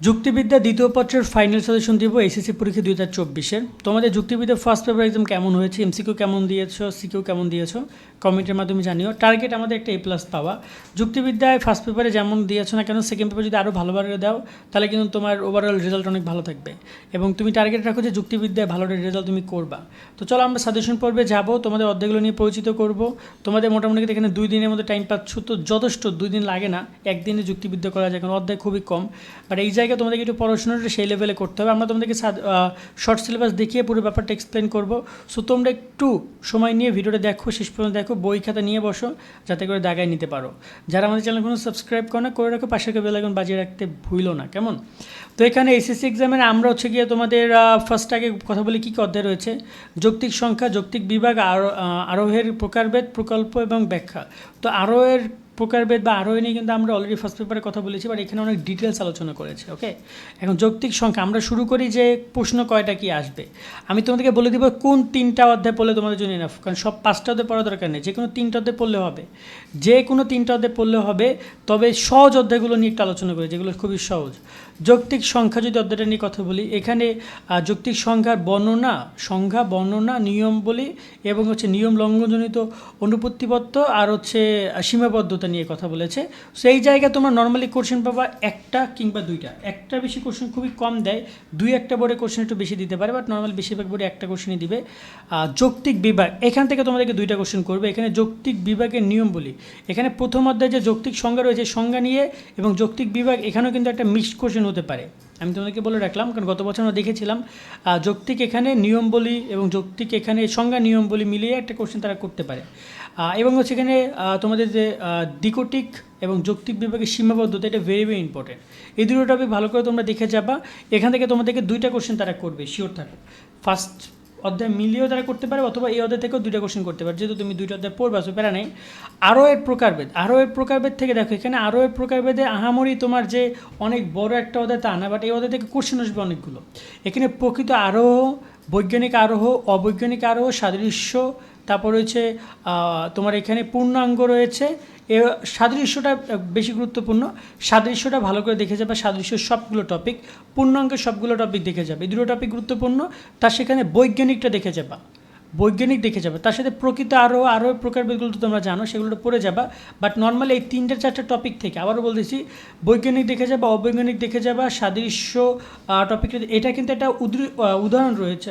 যুক্তিবিদ্যা দ্বিতীয় পত্রের final suggestion দিব এসএসসি পরীক্ষা দুই হাজার চব্বিশের। তোমাদের যুক্তিবিদ্যা ফার্স্ট পেপার একদম কেমন হয়েছে? এমসিকিউ কেমন দিয়েছ? সিকিউ কেমন দিয়েছ? কমেন্টের মাধ্যমে জানিও। টার্গেট আমাদের একটা এ প্লাস পাওয়া। যুক্তিবিদ্যায় ফার্স্ট পেপারে যেমন দিয়েছ না কেন সেকেন্ড পেপার যদি আরও ভালোভাবে দাও, তাহলে কিন্তু তোমার ওভারঅল রেজাল্ট অনেক ভালো থাকবে। এবং তুমি টার্গেট রাখো যে যুক্তিবিদ্যায় ভালো রেজাল্ট তুমি করবা। তো চলো আমরা সাজেশন পর্বে যাব। তোমাদের অর্ধেকগুলো নিয়ে পরিচিত করব। তোমাদের মোটামুটি এখানে দুই দিনের মধ্যে টাইম পাচ্ছ, তো যথেষ্ট দুই দিন লাগে না। একদিনে যুক্তিবিদ্যা করা যায়, কারণ অর্ধেক খুবই কম। বাট এই তোমাদেরকে একটু পড়াশোনাটা সেই লেভেলে করতে হবে। আমরা তোমাদেরকে শর্ট সিলেবাস দেখিয়ে পুরো ব্যাপারটা এক্সপ্লেন করব। সো তোমরা একটু সময় নিয়ে ভিডিওটা দেখো, শেষ পর্যন্ত দেখো, বই খাতা নিয়ে বসো, যাতে করে দাগায় নিতে পারো। যারা আমাদের চ্যানেল কোনো সাবস্ক্রাইব করো না, করে রাখো, পাশে বেল আইকন বাজিয়ে রাখতে ভুলো না, কেমন? তো এখানে এসএসসি এক্সামের আমরা হচ্ছে গিয়ে তোমাদের ফার্স্ট আগে কথা বলি কী কী অধ্যায় রয়েছে। যৌক্তিক সংখ্যা, যৌক্তিক বিভাগ, আরও আরোহের প্রকারভেদ, প্রকল্প এবং ব্যাখ্যা। তো আরোহের প্রকারভেদ বা আরোহী নিয়ে কিন্তু আমরা অলরেডি ফার্স্ট পেপারে কথা বলেছি বাট এখানে অনেক ডিটেলস আলোচনা করেছে ওকে এখন যৌক্তিক সংখ্যা, আমরা শুরু করি যে প্রশ্ন কয়টা কি আসবে। আমি তোমাদেরকে বলে দিব কোন তিনটা অধ্যায় পড়লে তোমাদের জন্য এনাফ কারণ সব পাঁচটা অধ্যায় পড়া দরকার নেই যে কোনো তিনটা অধ্যায় পড়লে হবে। যে কোনো তিনটা অধ্যায় পড়লে হবে, তবে সহজ অধ্যায়গুলো নিয়ে একটু আলোচনা করি, যেগুলো খুবই সহজ। যৌক্তিক সংখ্যা যদি অধ্যায়টা নিয়ে কথা বলি, এখানে যৌক্তিক সংখ্যার বর্ণনা, সংখ্যা, বর্ণনা, নিয়ম বলি, এবং হচ্ছে নিয়ম লঙ্ঘনজনিত অনুপত্তিপত্র আর হচ্ছে সীমাবদ্ধতা নিয়ে কথা বলেছে। সেই জায়গায় তোমরা নর্মালি কোশ্চেন পাবা একটা কিংবা দুইটা। একটা বেশি কোশ্চেন খুবই কম দেয়, দুই একটা বোর্ডে কোশ্চেন একটু বেশি দিতে পারে বাট নর্মালি বেশিরভাগ বোর্ডে একটা কোশ্চেনই দিবে। যৌক্তিক বিভাগ, এখান থেকে তোমাদেরকে দুইটা কোশ্চেন করবে। এখানে যৌক্তিক বিভাগের নিয়ম বলি। এখানে প্রথম অধ্যায়ে যে যৌক্তিক সংজ্ঞা রয়েছে সংজ্ঞা নিয়ে এবং যৌক্তিক বিভাগ, এখানেও কিন্তু একটা মিক্সড কোশ্চেন হতে পারে। আমি তোমাদেরকে বলে রাখলাম, কারণ গত বছর আমরা দেখেছিলাম যৌক্তিক এখানে নিয়ম বলি এবং যৌক্তিক এখানে সংজ্ঞা নিয়ম বলি মিলিয়ে একটা কোশ্চেন তারা করতে পারে। এবং হচ্ছে এখানে তোমাদের যে ডিকোটিক এবং যৌক্তিক বিভাগের সীমাবদ্ধতা, এটা ভেরি ভেরি ইম্পর্টেন্ট এই দুটো টপিক ভালো করে তোমরা দেখে যাবা। এখান থেকে তোমাদেরকে দুইটা কোশ্চেন তারা করবে শিওর থাকো। ফার্স্ট অধ্যায় মিলিয়েও তারা করতে পারে অথবা এই অধ্যায় থেকেও দুইটা কোশ্চেন করতে পারে। যেহেতু তুমি দুইটা অধ্যায় পড়বে আসো প্যারা নেই। আরও এর প্রকারভেদ আরও এর প্রকারভেদ থেকে দেখো, এখানে আরও এর প্রকারভেদে আহামরি তোমার যে অনেক বড় একটা অধ্যায় তা না বাট এই অধ্যায় থেকে কোশ্চেন আসবে অনেকগুলো। এখানে প্রকৃত আরোহ, বৈজ্ঞানিক আরোহ, অবৈজ্ঞানিক আরোহ, সাদৃশ্য, তারপর রয়েছে তোমার এখানে পূর্ণাঙ্গ রয়েছে এ সাদৃশ্যটা বেশি গুরুত্বপূর্ণ। সাদৃশ্যটা ভালো করে দেখে যাবে সাদৃশ্য সবগুলো টপিক পূর্ণাঙ্গের সবগুলো টপিক দেখে যাবে। এই দুটো টপিক গুরুত্বপূর্ণ, তার সেখানে বৈজ্ঞানিকটা দেখে যাবা। বৈজ্ঞানিক দেখে যাবে। তার সাথে প্রকৃত আরও আরও প্রকারভেদগুলো তো তোমরা জানো সেগুলো পড়ে যাবা। বাট নর্মালি এই তিনটে, চারটে টপিক থেকে, আবারও বলতেছি, বৈজ্ঞানিক দেখে যাবা, অবৈজ্ঞানিক দেখে যাবা, সাদৃশ্য টপিকটা এটা কিন্তু একটা উদাহরণ রয়েছে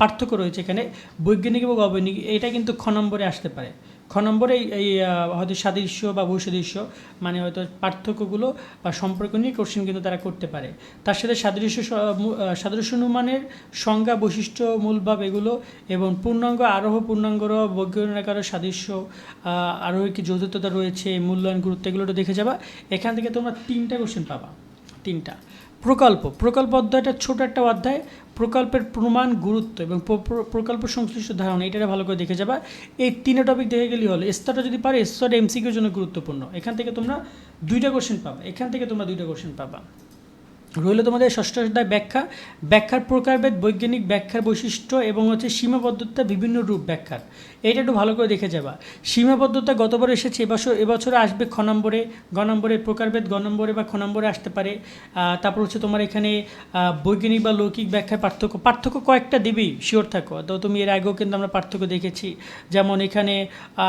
পার্থক্য রয়েছে এখানে। বৈজ্ঞানিক এবং অবৈজ্ঞানিক, এটা কিন্তু খ নম্বরে আসতে পারে। খ নম্বরে এই- হয়তো সাদৃশ্য বা বৈসাদৃশ্য মানে হয়তো পার্থক্যগুলো বা সম্পর্ক নিয়ে কোশ্চেন কিন্তু তারা করতে পারে। তার সাথে সাদৃশ্য সাদৃশ্য অনুমানের সংজ্ঞা, বৈশিষ্ট্য, মূলভাব এগুলো এবং পূর্ণাঙ্গ আরোহ পূর্ণাঙ্গর বৈজ্ঞানিক আরও সাদৃশ্য আরোহের কি যৌথতা রয়েছে, মূল্যায়ন গুরুত্ব এগুলো দেখে যাবা। এখান থেকে তোমরা তিনটা কোশ্চেন পাবা। তিনটা। প্রকল্প। প্রকল্প অধ্যায়টা ছোট একটা অধ্যায়। প্রকল্পের প্রমাণ, গুরুত্ব এবং প্র- প্র- প্রকল্প সংশ্লিষ্ট ধারণা এটা ভালো করে দেখে যাবা। এই তিনটা টপিক দেখে গেলেই হলো, স্তরটা যদি পারে স্তরটা এমসিকিউর জন্য গুরুত্বপূর্ণ। এখান থেকে তোমরা দুইটা কোশ্চেন পাবা। এখান থেকে তোমরা দুইটা কোশ্চেন পাবা। রইল তোমাদের ষষ্ঠ অধ্যায় ব্যাখ্যা। ব্যাখ্যার প্রকারভেদ, বৈজ্ঞানিক ব্যাখ্যার বৈশিষ্ট্য এবং হচ্ছে সীমাবদ্ধতা বিভিন্ন রূপ ব্যাখ্যার। এটা একটু ভালো করে দেখে যাবা। সীমাবদ্ধতা গতবার এসেছে, এবছর এবছরে আসবে খ নম্বরে, গ নম্বরে প্রকারভেদ, গ নম্বরে বা খ নম্বরে আসতে পারে। তারপর হচ্ছে তোমার এখানে বৈজ্ঞানিক বা লৌকিক ব্যাখ্যার পার্থক্য। পার্থক্য কয়েকটা দেবেই শিওর থাকো। তো তুমি এর আগেও কিন্তু আমরা পার্থক্য দেখেছি। যেমন এখানে,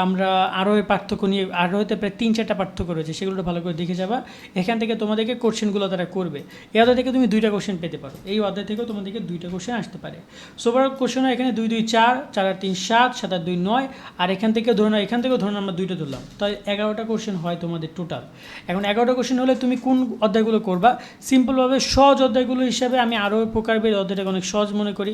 আমরা আরোহের পার্থক্য নিয়ে আরোহেতে প্রায় তিন চারটা পার্থক্য রয়েছে, সেগুলো ভালো করে দেখে যাবা। এখান থেকে তোমাদেরকে কোশ্চেনগুলো তারা করবে। এই অধ্যায় থেকে তুমি দুইটা কোশ্চেন পেতে পারো। এই অধ্যায় থেকেও তোমাদেরকে দুইটা কোশ্চেন আসতে পারে। সোবার কোশ্চেন এখানে দুই দুই চার চার আর তিন সাত সাত আর দুই নয়, আর এখান থেকে ধরে ধরুন এখান থেকেও ধরুন আমরা দুইটা ধরলাম। তাই এগারোটা কোশ্চেন হয় তোমাদের টোটাল এখন এগারোটা কোশ্চেন হলে তুমি কোন অধ্যায়গুলো করবা? সিম্পলভাবে সহজ অধ্যায়গুলো হিসাবে আমি আরও প্রকারভেদ অধ্যায়টাকে অনেক সহজ মনে করি।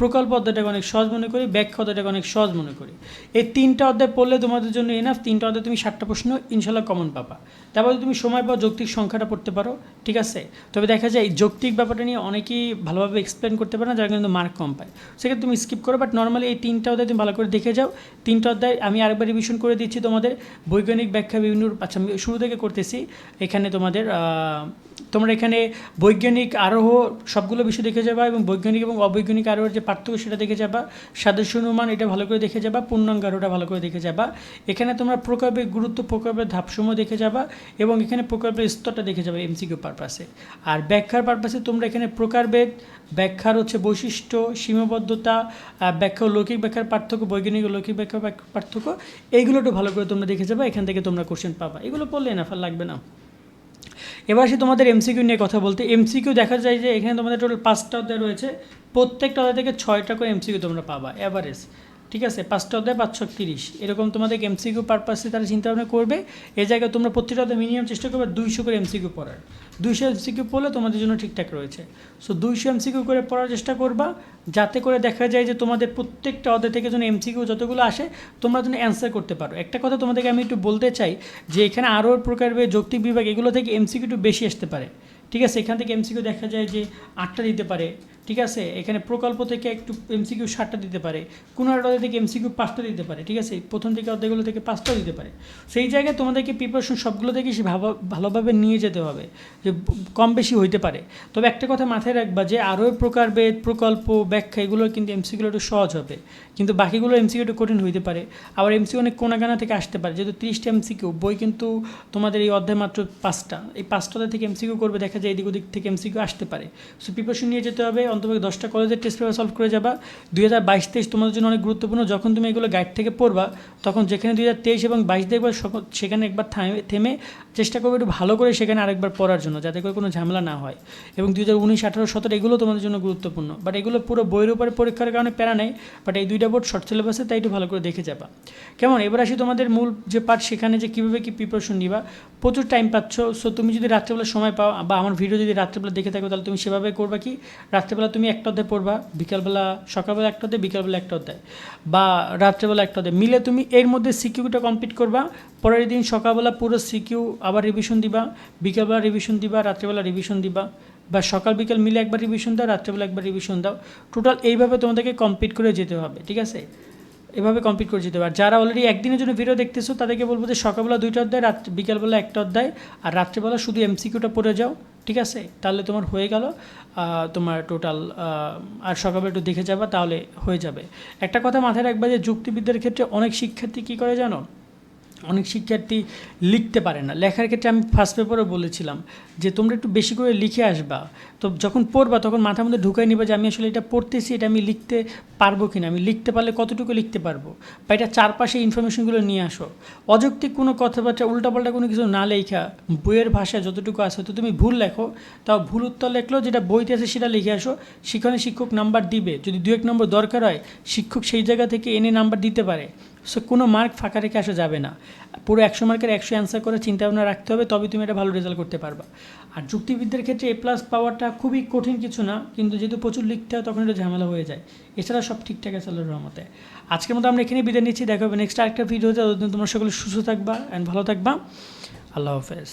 প্রকল্প অধ্যায়টাকে অনেক সহজ মনে করি, ব্যাখ্যা অধ্যায়টাকে অনেক সহজ মনে করি। এই তিনটা অধ্যায় পড়লে তোমাদের জন্য এনাফ তিনটা অধ্যায় তুমি সাতটা প্রশ্ন ইনশাল্লাহ কমন পাবা। তারপরে তুমি সময় পাও, যৌক্তিক সংখ্যাটা পড়তে পারো। ঠিক আছে? তবে দেখা যায় এই যৌক্তিক ব্যাপারটা নিয়ে অনেকেই ভালোভাবে এক্সপ্লেন করতে পারে না, যারা কিন্তু মার্ক কম পায়। সেক্ষেত্রে তুমি স্কিপ করো বাট নর্মালি এই তিনটা অধ্যায় তুমি ভালো করে দেখে যাও। তিনটা অধ্যায় আমি আরেকবার রিভিশন করে দিচ্ছি তোমাদের। বৈজ্ঞানিক ব্যাখ্যা বিভিন্ন আচ্ছা আমি শুরু থেকে করতেছি। এখানে তোমাদের তোমরা এখানে বৈজ্ঞানিক আরোহ সবগুলো বিষয় দেখে যাবা এবং বৈজ্ঞানিক এবং অবৈজ্ঞানিক আরোহের যে পার্থক্য সেটা দেখে যাবা। সাদৃশ্য অনুমান, এটা ভালো করে দেখে যাবা। পূর্ণাঙ্গ আরোহটা ভালো করে দেখে যাবা। এখানে তোমরা প্রকল্পের গুরুত্ব প্রকল্পের ধাপসমূহ দেখে যাবা এবং এখানে প্রকল্পের স্তরটা দেখে যাবে এমসিকিউ পারপাসে আর ব্যাখ্যার পারপাসে তোমরা এখানে প্রকারভেদ ব্যাখ্যার হচ্ছে বৈশিষ্ট্য, সীমাবদ্ধতা ব্যাখ্যা লৌকিক ব্যাখ্যার পার্থক্য, বৈজ্ঞানিক লৌকিক ব্যাখ্যার পার্থক্য এইগুলো একটু ভালো করে তোমরা দেখে যাবে, এখান থেকে তোমরা কোশ্চেন পাবা। এগুলো পড়লে না আর লাগবে না। এবার আসি তোমাদের এমসিকিউ নিয়ে কথা বলতে। এমসিকিউ দেখা যায় যে এখানে তোমাদের টোটাল পাঁচটা অধ্যায় রয়েছে, প্রত্যেকটা অধ্যায় থেকে ছয়টা করে এমসিকিউ তোমরা পাবা অ্যাভারেজ ঠিক আছে, পাঁচটা অধ্যায় পাঁচশো তিরিশ এরকম তোমাদের এমসিকিউ পারপাসে তারা চিন্তা ভাবনা করবে। এই জায়গায় তোমরা প্রত্যেকটা অধ্যায় মিনিমাম চেষ্টা করবে দুইশো করে এমসিকিউ পড়ার। দুইশো এমসিকিউ পড়লে তোমাদের জন্য ঠিকঠাক রয়েছে। সো দুইশো এমসিকিউ করে পড়ার চেষ্টা করবা। যাতে করে দেখা যায় যে তোমাদের প্রত্যেকটা অধ্যায় থেকে যেন এমসিকিউ যতগুলো আসে, তোমরা যেন অ্যান্সার করতে পারো। একটা কথা তোমাদেরকে আমি একটু বলতে চাই যে এখানে আরও প্রকারের যৌক্তিক বিভাগ, এগুলো থেকে এমসিকিউ একটু বেশি আসতে পারে। ঠিক আছে, এখান থেকে এমসিকিউ দেখা যায় যে আটটা দিতে পারে। ঠিক আছে? এখানে প্রকল্প থেকে একটু এমসিকিউ ষাটটা দিতে পারে। কোনো একটা থেকে এমসিকিউ পাঁচটা দিতে পারে, ঠিক আছে? প্রথম থেকে অর্ধেকগুলো থেকে পাঁচটাও দিতে পারে। সেই জায়গায় তোমাদেরকে প্রিপারেশন সবগুলো থেকে সে ভাবা- ভালোভাবে নিয়ে যেতে হবে, যে কম বেশি হইতে পারে। তবে একটা কথা মাথায় রাখবা যে আরও প্রকারভেদ প্রকল্প, ব্যাখ্যা, এগুলো কিন্তু এমসিকিউগুলো একটু সহজ হবে। কিন্তু বাকিগুলো এমসিকিউ একটু কঠিন হইতে পারে। আবার এমসিকিউ অনেক কোনাগানা থেকে আসতে পারে। যেহেতু তিরিশটা এমসিকিউ বই কিন্তু তোমাদের এই অধ্যায় মাত্র পাঁচটা। এই পাঁচটা থেকে এমসিকিউ করবে, দেখা যায় এদিক ওদিক থেকে এমসিকিউ আসতে পারে। সো প্রিপারেশন নিয়ে যেতে হবে অন্তত দশটা কলেজের টেস্ট পেপার সলভ করে যাবা। দুই হাজার বাইশ, তেইশ তোমাদের জন্য অনেক গুরুত্বপূর্ণ। যখন তুমি এগুলো গাইড থেকে পড়বা, তখন যেখানে দুই হাজার তেইশ এবং বাইশ দেখবা সেখানে একবার থেমে চেষ্টা করবে একটু ভালো করে সেখানে আরেকবার পড়ার জন্য, যাতে করে কোনো ঝামেলা না হয়। এবং দুই হাজার উনিশ, আঠারো, সতেরো এগুলো তোমাদের জন্য গুরুত্বপূর্ণ। বাট এগুলো পুরো বইয়ের উপরে পরীক্ষার কারণে প্যারা নেই বাট এই দুইটা বোর্ড শর্ট সিলেবাসে তাই একটু ভালো করে দেখে যাবা। কেমন? এবার আসি তোমাদের মূল যে পার্ট সেখানে যে কীভাবে কী প্রিপারেশন নিবা। প্রচুর টাইম পাচ্ছ সো তুমি যদি রাত্রেবেলা সময় পাও, বা আমার ভিডিও যদি রাত্রেবেলা দেখে থাকো, তাহলে তুমি সেভাবে করবা কি? রাত্রেবেলা তুমি একটা অধ্যায় পড়বা, বিকালবেলা, সকালবেলা একটা অধ্যায়, বিকালবেলা একটা অধ্যায়, বা রাত্রেবেলা একটা অধ্যায়। মিলে তুমি এর মধ্যে সিকিউটা কমপ্লিট করবা, পরের দিন সকালবেলা পুরো সিকিউ আবার রিভিশন দিবা, বিকালবেলা রিভিশন দিবা, রাত্রেবেলা রিভিশন দিবা, বা সকাল, বিকাল মিলে একবার রিভিশন দাও, রাত্রেবেলা একবার রিভিশন দাও। টোটাল এইভাবে তোমাদেরকে কমপ্লিট করে যেতে হবে, ঠিক আছে? এভাবে কমপ্লিট করে যেতে আর যারা অলরেডি একদিনের জন্য ভিডিও দেখতেছো, তাদেরকে বলব যে সকালবেলা দুইটা অধ্যায়, রাত, বিকালবেলা একটা অধ্যায়, আর রাত্রেবেলা শুধু এমসিকিউটা পড়ে যাও। ঠিক আছে? তাহলে তোমার হয়ে গেল তোমার টোটাল আর সকালে একটু দেখে যাবা, তাহলে হয়ে যাবে। একটা কথা মাথায় রাখবা যে যুক্তিবিদ্যার ক্ষেত্রে অনেক শিক্ষার্থী কী করে জানো? অনেক শিক্ষার্থী লিখতে পারে না। লেখার ক্ষেত্রে আমি ফার্স্ট পেপারে বলেছিলাম যে তোমরা একটু বেশি করে লিখে আসবা। তো যখন পড়বা তখন মাথার মধ্যে ঢুকাই নিবা যে আমি আসলে এটা পড়তেছি, এটা আমি লিখতে পারব কি না আমি লিখতে পারলে কতটুকু লিখতে পারব? বা এটা চারপাশে ইনফরমেশনগুলো নিয়ে আসো। অযৌক্তিক কোনো কথাবার্তা, উল্টাপাল্টা কোনো কিছু না লেখা, বইয়ের ভাষায় যতটুকু আছে, তো তুমি ভুল লেখো। তাও ভুল উত্তর লেখলেও যেটা বইতে আছে সেটা লিখে আসো। সেখানে শিক্ষক নাম্বার দিবে। যদি দু এক নম্বর দরকার হয়, শিক্ষক সেই জায়গা থেকে এনে নাম্বার দিতে পারে। সো কোনো মার্ক ফাঁকা রেখে আসা যাবে না। পুরো একশো মার্কের একশো অ্যান্সার করে চিন্তা ভাবনা রাখতে হবে তবে তুমি এটা ভালো রেজাল্ট করতে পারবা। আর যুক্তিবিদ্যার ক্ষেত্রে এ প্লাস পাওয়াটা খুবই কঠিন কিছু না, কিন্তু যেহেতু প্রচুর লিখতে হয়, তখন এটা ঝামেলা হয়ে যায়। এছাড়া সব ঠিকঠাক আছে আল্লাহর রহমতে। আজকের মতো আমরা এখানেই বিদায় নিচ্ছি। দেখা হবে নেক্সট আরেকটা ভিডিওতে তোমরা সকলে সুস্থ থাকবা অ্যান্ড ভালো থাকবা। আল্লাহ হাফেজ।